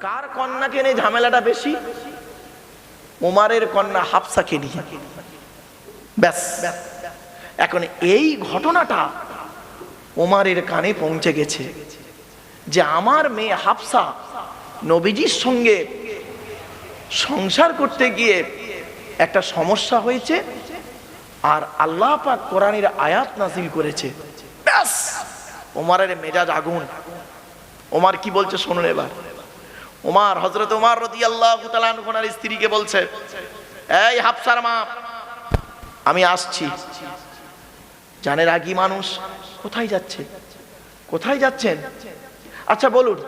কার কন্যাকে নিয়ে ঝামেলাটা বেশি? উমারের কন্যা হাফসাকে নিয়ে ব্যাস। এখন এই ঘটনাটা উমারের কানে পৌঁছে গেছে যে আমার মেয়ে হাফসা নবীজির সঙ্গে সংসার করতে গিয়ে একটা সমস্যা হয়েছে আর আল্লাহ পাক কোরআনের আয়াত নাজিল করেছে। ব্যাস। ওমারের মেজাজ আগুন। ওমার কি বলছে শুনুন এবার। ওমার হজরত ওমার রদি আল্লাহ ওনার স্ত্রীকে বলছে, এই হাফসার মা, আমি আসছি। জানের আগি মানুষ কোথায় যাচ্ছে? কোথায় যাচ্ছেন? আচ্ছা বলুন,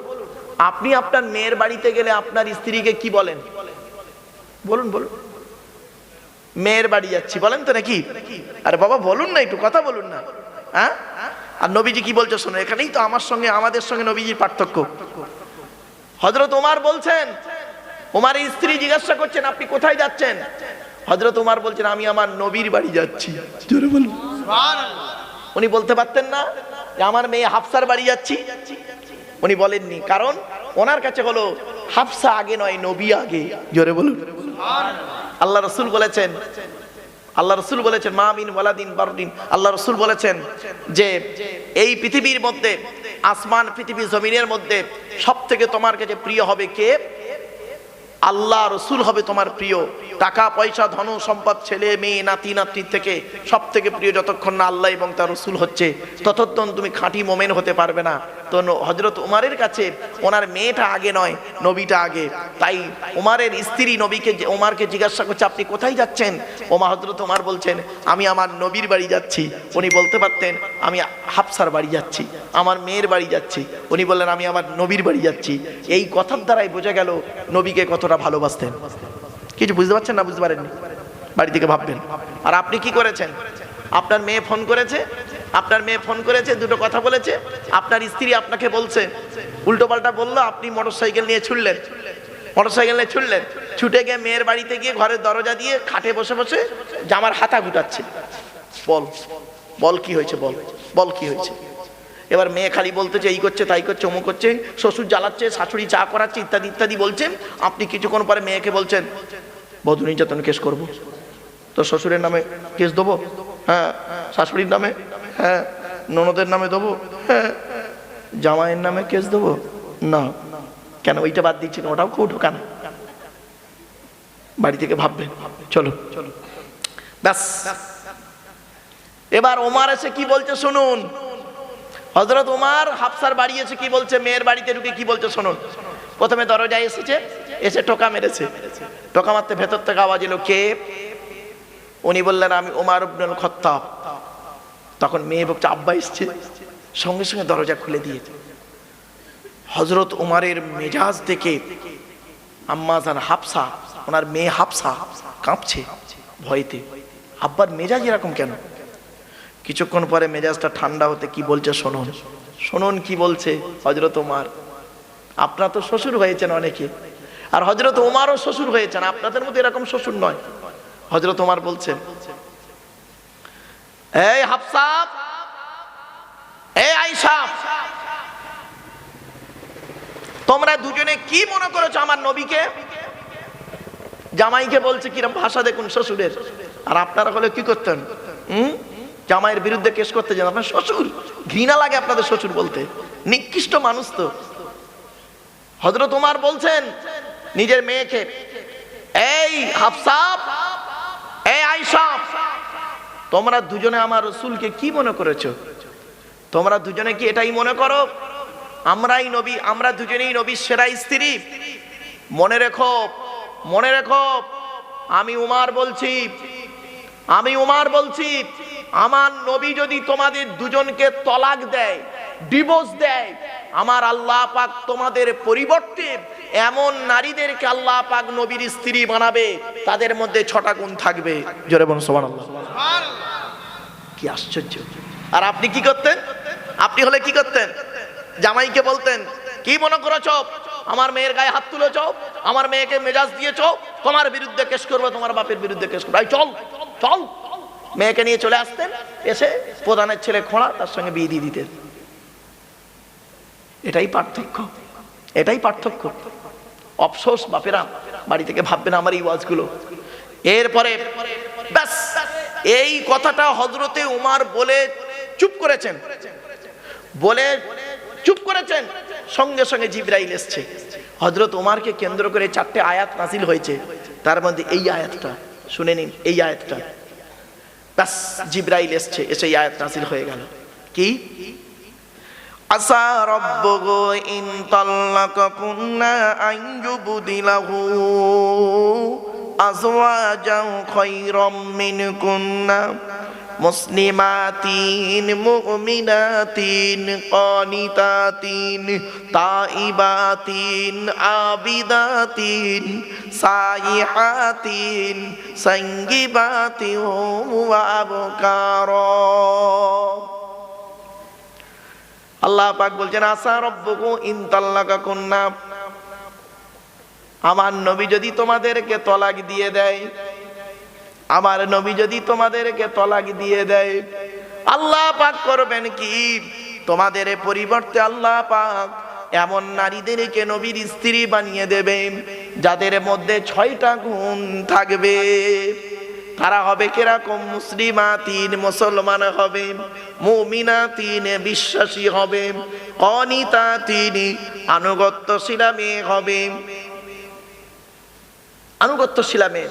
আপনি আপনার মেয়ের বাড়িতে গেলে আপনার স্ত্রীকে কি বলেন? বলুন বলুন। মেয়ের বাড়ি যাচ্ছি, বলেন তো নাকি? আরে বাবা, বলুন না, একটু কথা বলুন না। হ্যাঁ? আর নবীজি কি বলছে শোনো এখানেই তো আমার সঙ্গে আমাদের সঙ্গে নবীজির পার্থক্য। হজরত ওমার বলছেন ওমারের স্ত্রী জিজ্ঞাসা করছেন আপনি কোথায় যাচ্ছেন? হজরত ওমার বলছেন আমি আমার নবীর বাড়ি যাচ্ছি। জোরে বলুন। উনি বলতে পারতেন না যে আমার মেয়ে হাফসার বাড়ি যাচ্ছি। উনি বলেননি কারণ ওনার কাছে হলো হাফসা আগে নয় নবী আগে। জোরে বলুন। আল্লাহ রসুল বলেছেন আল্লাহ রসুল বলেছেন, মা মিন ওয়ালাদিন বারদিন। আল্লাহ রসুল বলেছেন যে, এই পৃথিবীর মধ্যে, আসমান, পৃথিবী, জমিনের মধ্যে সব থেকে তোমার কাছে প্রিয় হবে কে? আল্লাহ রসুল হবে তোমার প্রিয়। টাকা, পয়সা, ধন, সম্পদ, ছেলে, মেয়ে, নাতি নাতির থেকে সব থেকে প্রিয় যতক্ষণ না আল্লাহ এবং তার রসুল হচ্ছে, ততক্ষণ তুমি খাঁটি মোমেন হতে পারবে না। তো হজরত উমারের কাছে ওনার মেয়েটা আগে নয়, নবীটা আগে। তাই উমারের স্ত্রী নবীকে উমারকে জিজ্ঞাসা করছে, আপনি কোথায় যাচ্ছেন? ওমা হজরত উমার বলছেন, আমি আমার নবীর বাড়ি যাচ্ছি। উনি বলতে পারতেন, আমি হাফসার বাড়ি যাচ্ছি, আমার মেয়ের বাড়ি যাচ্ছি। উনি বললেন, আমি আমার নবীর বাড়ি যাচ্ছি। এই কথার দ্বারাই বোঝা গেল, নবীকে কতটা ভালোবাসতেন। কিছু বুঝতে পারছেন না? বুঝতে পারেননি। বাড়ি থেকে ভাববেন। আর আপনি কি করেছেন? আপনার মেয়ে ফোন করেছে, আপনার মেয়ে ফোন করেছে, দুটো কথা বলেছে, আপনার স্ত্রী আপনাকে বলছে, উল্টো পাল্টা বলল, আপনি মোটর সাইকেল নিয়ে ছুটলেন। মোটর সাইকেল নিয়ে ছুটলেন। ছুটে গিয়ে মেয়ের বাড়িতে গিয়ে ঘরের দরজা দিয়ে খাটে বসে বসে জামার হাতা গুটাচ্ছে। বল বল কি হয়েছে বল? বল কি হয়েছে? এবার মেয়ে খালি বলতেছে এই করছে, তাই করছে, অমুক করছে, শ্বশুর জ্বালাচ্ছে, শাশুড়ি চা করাচ্ছে, ইত্যাদি ইত্যাদি বলছেন। আপনি কিছুক্ষণ পরে মেয়েকে বলছেন, বধূ নির্যাতন কেস করব। তো শ্বশুরের নামে কেস দেবো? হ্যাঁ। শাশুড়ির নামে? হ্যাঁ। ননদের নামে দেবো? হ্যাঁ। জামাইয়ের নামে কেস দেবো? না। কেন, ওইটা বাদ দিচ্ছি না ওটাও কেউ ঢোকান। বাড়ি থেকে ভাববেন। চলো চলো। ব্যাস। এবার ওমার এসে কি বলছে শুনুন। হজরত উমার হাফসার বাড়ি এসে কি বলছে? মেয়ের বাড়িতে ঢুকে কি বলছে শুনুন। প্রথমে দরজায় এসেছে, এসে টোকা মেরেছে। টোকা মারতে ভেতর থেকে আওয়াজ এলো, কে? উনি বললেন, আমি উমার ইবনুল খত্তাব। তখন মেয়ে বলছে, আব্বা এসছে। সঙ্গে সঙ্গে দরজা খুলে দিয়েছে। হজরত উমারের মেজাজ দেখে আম্মাজান হাফসা, ওনার মেয়ে হাফসা কাঁপছে ভয়তে। আব্বার মেজাজ এরকম কেন? কিছুক্ষণ পরে মেজাজটা ঠান্ডা হতে কি বলছে শুনুন শুনুন কি বলছে? হজরত উমার। আপনার তো শ্বশুর হয়েছেন অনেকে। আর হজরত উমারও শ্বশুর হয়েছেন। আপনাদের মধ্যে এরকম শ্বশুর নয়। হজরত উমার বলছেন, এই হাফসা, এই আইসা তোমরা দুজনে কি মনে করেছ আমার নবীকে? জামাইকে বলছে, কিরম ভাষা দেখুন শ্বশুরের। আর আপনারা হলে কি করতেন? হুম? জামাইয়ের বিরুদ্ধে কেস করতে যান, আপনার শ্বশুর। ঘৃণা লাগে আপনাদের শ্বশুর বলতে। নিকৃষ্ট মানুষ তো। হজরত উমার বলছেন, নিজের মেয়েকে, এই হাফসাব এই আইসাব তোমরা দুজনে আমার রসুলকে কি মনে করেছ? তোমরা দুজনে কি এটাই মনে করো? আমরাই নবী, আমরা দুজনেই নবীর সেরা স্ত্রী। মনে রেখো মনে রেখো, আমি উমার বলছি, আমি উমার বলছি আমার নবী যদি তোমাদের দুজনকে তলাক দেয় ডিভোর্স দেয়, আমার আল্লাহ পাক তোমাদের পরিবর্তে এমন নারীদেরকে আল্লাহ পাক নবীর স্ত্রী বানাবে, তাদের মধ্যে ছটা গুণ থাকবে। জোরে বলুন, সুবহানাল্লাহ। কি আশ্চর্য। আর আপনি কি করতেন? আপনি হলে কি করতেন? জামাইকে বলতেন, কি মনে করেছ? আমার মেয়ের গায়ে হাত তুলেছ? আমার মেয়েকে মেজাজ দিয়েছ? তোমার বিরুদ্ধে কেস করব, তোমার বাপের বিরুদ্ধে কেস করব। চল চল। মেয়েকে নিয়ে চলে আসতেন, এসে প্রধানের ছেলে খোঁড়া, তার সঙ্গে বিয়ে দিয়ে দিতেন। এটাই পার্থক্য। এটাই পার্থক্য। অফসোস, বাপেরা, বাড়ি থেকে ভাববেন আমার এই ওয়াজগুলো। এরপরে এই কথাটা হজরতে উমার বলে চুপ করেছেন। বলে চুপ করেছেন। সঙ্গে সঙ্গে জিব্রাইল এসছে। হজরত উমারকে কেন্দ্র করে চারটে আয়াত নাসিল হয়েছে। তার মধ্যে এই আয়াতটা, শুনে নিন, এই আয়াতটা। ব্যাস জিব্রাইল এসছে, এসে আয়াত নাসিল হয়ে গেল। কি? আসা রব্বগো ইন তাল্লাকাকুন্না আন ইউবদিলাহু খৈরম খায়রাম মিনকুন্না মুসলিমাতিন, মুমিনাতিন, কানিতাতিন, তাইবাতিন, আবিদাতিন, সাইহাতিন সঙ্গিবাতিন ওয়া আল্লাহ পাক বলছেন আসা রব্বকু ইন তাল্লাকা আমার নবী যদি তোমাদেরকে তলাক দিয়ে দেয় আমার নবী যদি তোমাদেরকে তলাক দিয়ে দেয়, আল্লাহ পাক করবেন কি? তোমাদের পরিবর্তে আল্লাহ পাক এমন নারীদেরকে নবীর স্ত্রী বানিয়ে দেবেন, যাদের মধ্যে ছয়টা গুণ থাকবে। তারা হবে কীরকম? মুসলিমা তিন মুসলমান হবে মুমিনা তিন বিশ্বাসী হবে অনিতা তিন আনুগত্যশীলা মেয়ে হবে। আনুগত্যশীলা মেয়ে।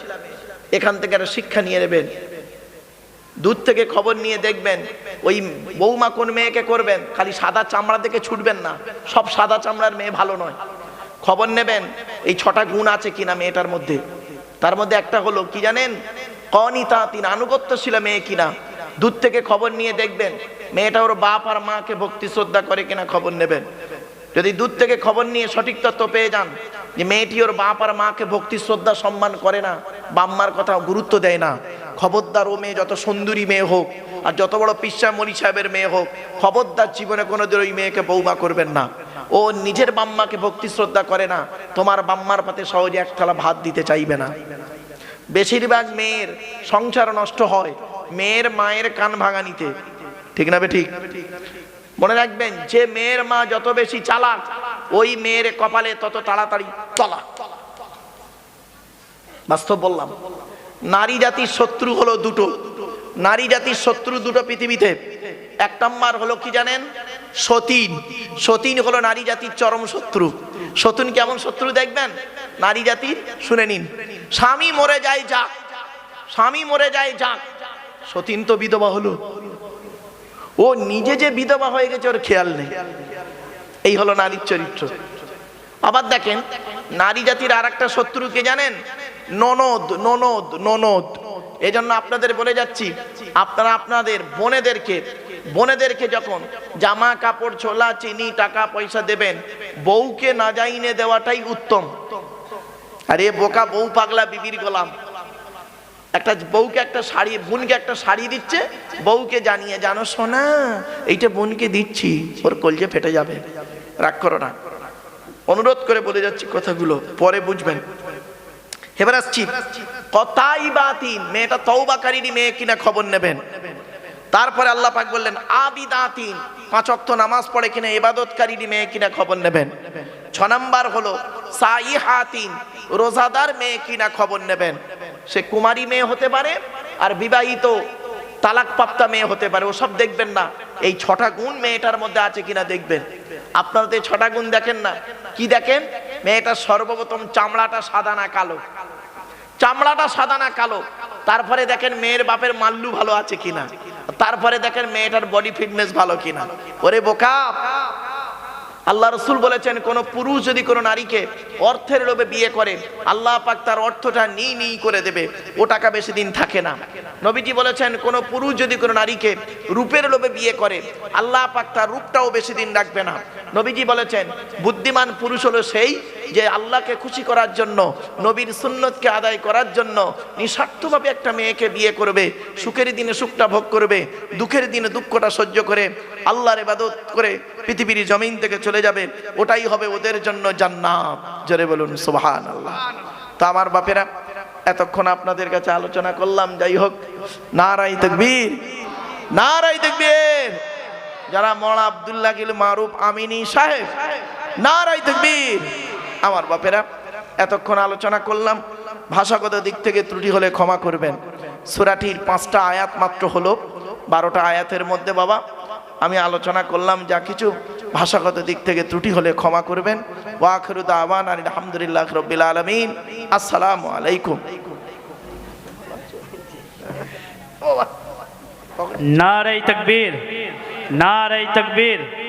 এখান থেকে একটা শিক্ষা নিয়ে নেবেন। দূর থেকে খবর নিয়ে দেখবেন, ওই বৌমা কোন মেয়েকে করবেন, খালি সাদা চামড়া দেখে ছুটবেন না, সব সাদা চামড়ার মেয়ে ভালো নয়। খবর নেবেন, এই ছটা গুণ আছে কিনা মেয়েটার মধ্যে। তার মধ্যে একটা হলো, কি জানেন? কনিতা আনুগত্য ছিল মেয়ে কিনা। দূর থেকে খবর নিয়ে দেখবেন, মেয়েটা ওর বাপ আর মাকে ভক্তি শ্রদ্ধা করে কিনা খবর নেবেন। যদি দূর থেকে খবর নিয়ে সঠিক তথ্য পেয়ে যান যে মেয়েটি ওর বাপ আর মাকে ভক্তি, শ্রদ্ধা, সম্মান করে না বাম্মার কথা গুরুত্ব দেয় না। খবরদার ও মেয়ে যত সুন্দরী মেয়ে হোক আর যত বড় পিসা মলি সাহেবের মেয়ে হোক, খবরদার জীবনে কোনোদিন ওই মেয়েকে বৌমা করবেন না। ও নিজের বাম্মাকে ভক্তি, শ্রদ্ধা করে না, তোমার বাম্মার পাতে সহজে এক থালা ভাত দিতে চাইবে না। বেশিরভাগ মেয়ের সংসার নষ্ট হয় মেয়ের মায়ের কান ভাঙানিতে। ঠিক না বে ঠিক? মনে রাখবেন, যে মেয়ের মা যত বেশি চালাক ওই মেয়ের কপালে তত তাড়াতাড়ি তলা। বাস্তব বললাম, নারী জাতির শত্রু হলো দুটো। নারী জাতির শত্রু দুটো পৃথিবীতে। এক নম্বর হলো কি জানেন? সতীন। সতীন হলো নারী জাতির চরম শত্রু। সতীন কেমন শত্রু দেখবেন? নারী জাতির, শুনে নিন। স্বামী মরে যায় যাক। স্বামী মরে যায় যাক। সতীন তো বিধবা হলো। ও নিজে যে বিধবা হয়ে গেছে, ওর খেয়াল নেই। এই হলো নারীর চরিত্র। আবার দেখেন, নারী জাতির আর একটা শত্রুকে জানেন? ননদ ননদ ননদ। এই জন্য আপনাদের বলে যাচ্ছি, আপনারা আপনাদের বোনেদেরকে বোনেদেরকে যখন জামা কাপড়, ছোলা, চিনি, টাকা পয়সা দেবেন, বউকে না যাইনে দেওয়াটাই উত্তম। আরে বোকা বউ পাগলা বিবির গোলাম। একটা বউকে একটা শাড়ি, বোনকে একটা শাড়ি দিচ্ছে, বউকে জানিয়ে, জানো শোনা এইটা বোনকে দিচ্ছি, ওর কলজে ফেটে যাবে। রাগ করো না। অনুরোধ করে বলে যাচ্ছি কথাগুলো, পরে বুঝবেন। এবার আসছি। কথাই বাতিন মেয়েটা তৌবাকারী মেয়ে কিনা খবর নেবেন। তারপরে আল্লাহ পাক বললেন আবিদাতিন পাঁচ অক্ত নামাজ পড়ে কিনা ইবাদতকারী মেয়ে কিনা খবর নেবেন। ছ নাম্বার হলো সাইহাতিন রোজাদার মেয়ে কিনা খবর নেবেন। সে কুমারী মেয়ে হতে পারে আর বিবাহিত তালাক পাপ্তা মেয়ে হতে পারে, ওসব দেখবেন না। এই ছটা গুণ মেয়েটার মধ্যে আছে কিনা দেখবেন। আপনারা তো এই ছটা গুণ দেখেন না। কি দেখেন? মেয়েটার সর্বপ্রথম চামড়াটা সাদা না কালো? চামড়াটা সাদা না কালো? তারপরে দেখেন মেয়ের বাপের মাল্লু ভালো আছে কিনা? তারপরে দেখেন মেয়েটার বডি ফিটনেস ভালো কিনা? ওরে বোকা! আল্লাহ রসুল বলেছেন, কোন পুরুষ যদি কোনো নারীকে অর্থের লোভে বিয়ে করে, আল্লাহ পাক তার অর্থটা নিই নিই করে দেবে, ও টাকা বেশি দিন থাকে না। নবীজি বলেছেন, কোন পুরুষ যদি কোনো নারীকে রূপের লোভে বিয়ে করে, আল্লাহ পাক তার রূপটাও বেশি দিন রাখবে না। নবীজি বলেছেন, বুদ্ধিমান পুরুষ হলো সেই যে আল্লাহকে খুশি করার জন্য, নবীর সুন্নতকে আদায় করার জন্য নিঃস্বার্থভাবে একটা মেয়েকে বিয়ে করবে, সুখের দিনে সুখটা ভোগ করবে, দুঃখের দিনে দুঃখটা সহ্য করে, আল্লাহর ইবাদত করে পৃথিবীর জমিন থেকে চলে যাবে, ওটাই হবে ওদের জন্য জান্নাত। জোরে বলুন সুবহান আল্লাহ তা আমার বাপেরা, এতক্ষণ আপনাদের কাছে আলোচনা করলাম, যাই হোক নারাই তকবীর নারাই তকবীর। যারা মৌলা আবদুল্লাহ গিল মারুফ আমিনী সাহেব নারাই তকবীর। আমার বাপেরা, এতক্ষণ আলোচনা করলাম, ভাষাগত দিক থেকে ত্রুটি হলে ক্ষমা করবেন। সুরাটির পাঁচটা আয়াত মাত্র হলো, বারোটা আয়াতের মধ্যে বাবা, আমি আলোচনা করলাম যা কিছু ভাষাগত দিক থেকে ত্রুটি হলে ক্ষমা করবেন। ওয়াখরুদ আবান আলহামদুলিল্লাহ রবিল আলমিন। আসসালামু আলাইকুম। নারাই তকবীর নারাই তকবীর।